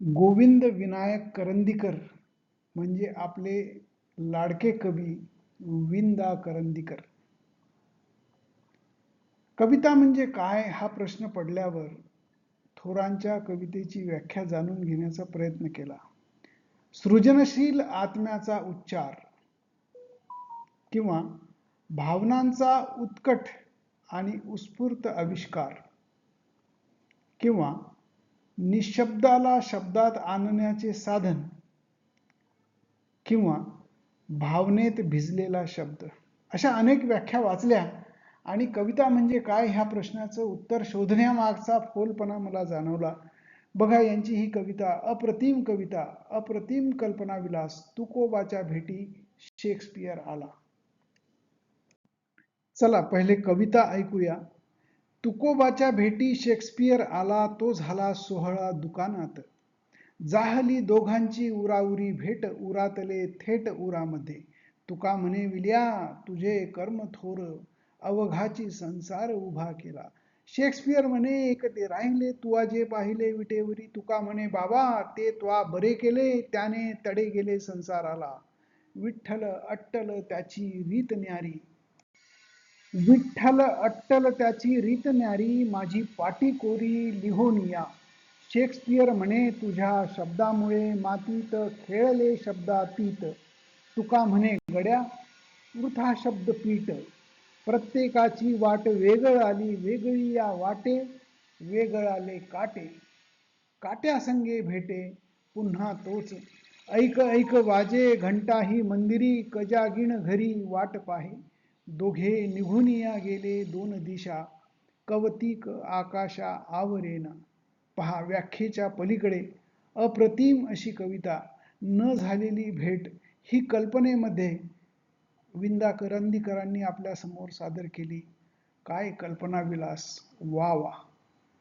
गोविंद विनायक करंदीकर म्हणजे आपले लाडके कवी विंदा करंदीकर. कविता म्हणजे काय हा प्रश्न पडल्यावर थोरांच्या कवितेची व्याख्या जाणून घेण्याचा प्रयत्न केला. सृजनशील आत्म्याचा उच्चार किंवा भावनांचा उत्कट आणि उत्स्फूर्त आविष्कार किंवा निशब्दाला शब्दात आणण्याचे साधन किंवा भावनेत भिजलेला शब्द. अशा अनेक व्याख्या वाचल्या आणि कविता म्हणजे काय ह्या प्रश्नाचं उत्तर शोधण्यामागचा फोलपणा मला जाणवला. बघा यांची ही कविता अप्रतिम कविता अप्रतिम कल्पनाविलास तुकोबाच्या भेटी शेक्सपियर आला. चला पहिले कविता ऐकूया. तुकोबाच्या भेटी शेक्सपियर आला तो झाला सोहळा दुकानात. जाहली दोघांची उराउरी भेट उरातले थेट उरामध्ये. तुका म्हणे विल्या तुझे कर्म थोर अवघाची संसार उभा केला. शेक्सपियर म्हणे एक ते राहिले तुवा जे पाहिले विटेवरी. तुका म्हणे बाबा ते त्वा बरे केले त्याने तडे गेले संसाराला. विठ्ठल अट्टल त्याची रीत न्यारी. विठ्ठल अट्टल त्याची रीत न्यारी माझी पाटी कोरी लिहोनिया शेक्सपियर म्हणे तुझ्या शब्दामुळे मातीत खेळले शब्दातीत. तुका म्हणे गड्या वृथा शब्द पीठ प्रत्येकाची वाट वेगळ आली वेगळी या वाटे वेगळाले काटे. काट्या संगे भेटे पुन्हा तोच. ऐक ऐक वाजे घंटाही मंदिरी कजागिण घरी वाट पाहे. दोघे निघूनिया गेले. दोन दिशा कवतिक आकाशा आवरेना. पहा व्याख्येच्या पलीकडे अप्रतिम अशी कविता. न झालेली भेट ही कल्पनेमध्ये विंदा करंदीकरांनी आपल्यासमोर सादर केली. काय कल्पनाविलास वा वा.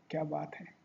क्या बात है.